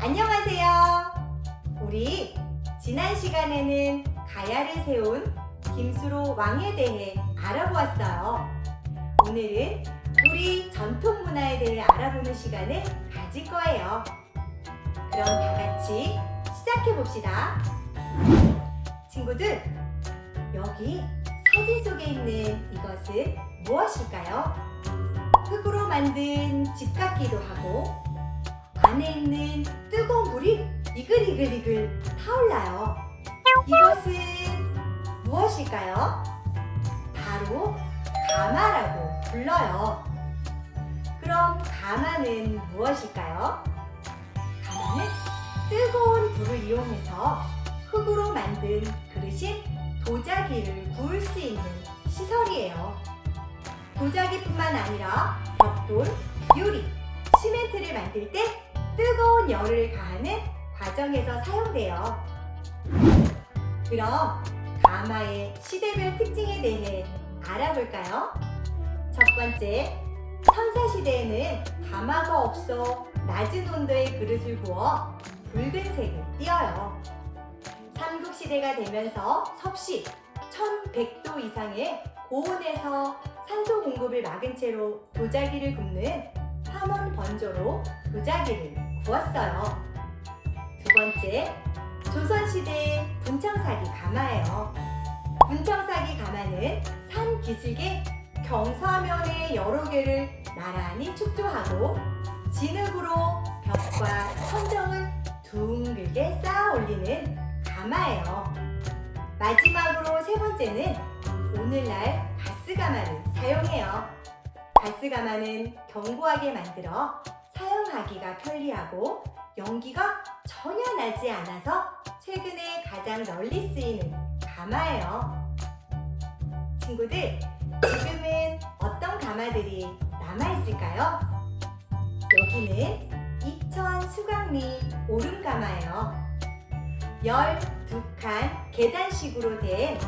안녕하세요. 우리 지난 시간에는 가야를 세운 김수로 왕에 대해 알아보았어요. 오늘은 우리 전통 문화에 대해 알아보는 시간을 가질 거예요. 그럼 다 같이 시작해 봅시다. 친구들, 여기 사진 속에 있는 이것은 무엇일까요? 흙으로 만든 집 같기도 하고 안에 있는 뜨거운 물이 이글이글이글 타올라요. 이것은 무엇일까요? 바로 가마라고 불러요. 그럼 가마는 무엇일까요? 가마는 뜨거운 불을 이용해서 흙으로 만든 그릇인 도자기를 구울 수 있는 시설이에요. 도자기뿐만 아니라 벽돌, 유리, 시멘트를 만들 때 뜨거운 열을 가하는 과정에서 사용돼요. 그럼 가마의 시대별 특징에 대해 알아볼까요? 첫 번째, 선사시대에는 가마가 없어 낮은 온도의 그릇을 구워 붉은색을 띄어요. 삼국시대가 되면서 섭씨 1100도 이상의 고온에서 산소 공급을 막은 채로 도자기를 굽는 화몬 번조로 도자기를 구웠어요. 두 번째, 조선시대의 분청사기 가마예요. 분청사기 가마는 산 기슭의 경사면의 여러 개를 나란히 축조하고 진흙으로 벽과 천정을 둥글게 쌓아 올리는 가마예요. 마지막으로 세 번째는 오늘날 가스가마를 사용해요. 가스가마는 견고하게 만들어 사용하기가 편리하고 연기가 전혀 나지 않아서 최근에 가장 널리 쓰이는 가마예요. 친구들, 지금은 어떤 가마들이 남아있을까요? 여기는 이천 수강리 오름가마예요. 12칸 계단식으로 된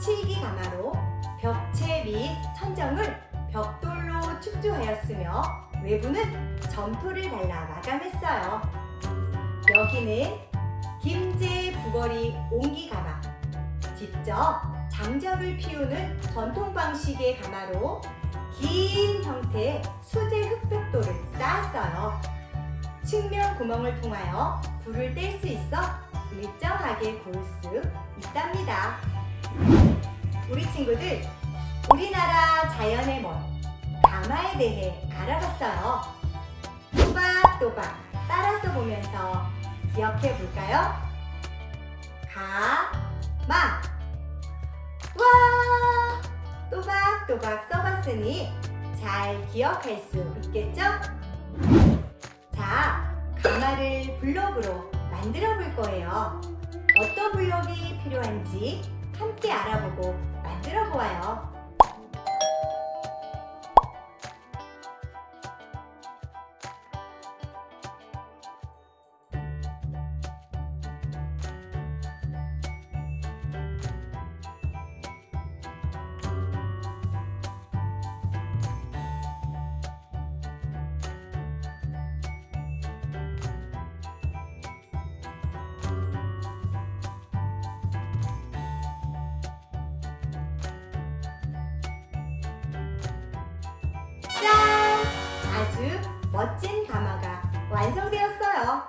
칠기 가마로 벽체 및 천정을 벽돌로 축조하였으며 외부는 점토를 발라 마감했어요. 여기는 김제 부거리 옹기 가마. 직접 장작을 피우는 전통 방식의 가마로 긴 형태의 수제 흑벽돌을 쌓았어요. 측면 구멍을 통하여 불을 뗄 수 있어 일정하게 구울 수 있답니다. 우리 친구들, 우리나라 자연의 멋, 가마에 대해 알아봤어요. 또박또박 따라서 보면서 기억해 볼까요? 가 마. 와! 또박또박 써봤으니 잘 기억할 수 있겠죠? 자, 가마를 블록으로 만들어 볼 거예요. 어떤 블록이 필요한지 함께 알아보고 만들어 보아요. 아주 멋진 가마가 완성되었어요.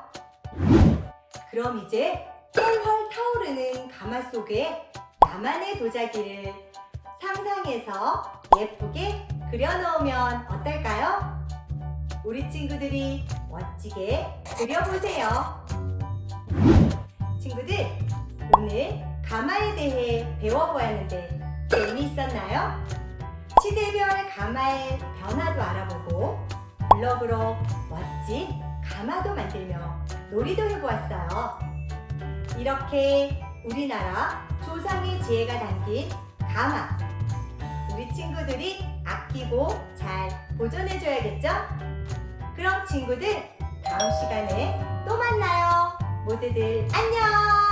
그럼 이제 헐헐 타오르는 가마 속에 나만의 도자기를 상상해서 예쁘게 그려놓으면 어떨까요? 우리 친구들이 멋지게 그려보세요. 친구들, 오늘 가마에 대해 배워보았는데 재미있었나요? 시대별 가마의 변화도 알아보고 블럭으로 멋진 가마도 만들며 놀이도 해보았어요. 이렇게 우리나라 조상의 지혜가 담긴 가마 우리 친구들이 아끼고 잘 보존해줘야겠죠? 그럼 친구들 다음 시간에 또 만나요. 모두들 안녕!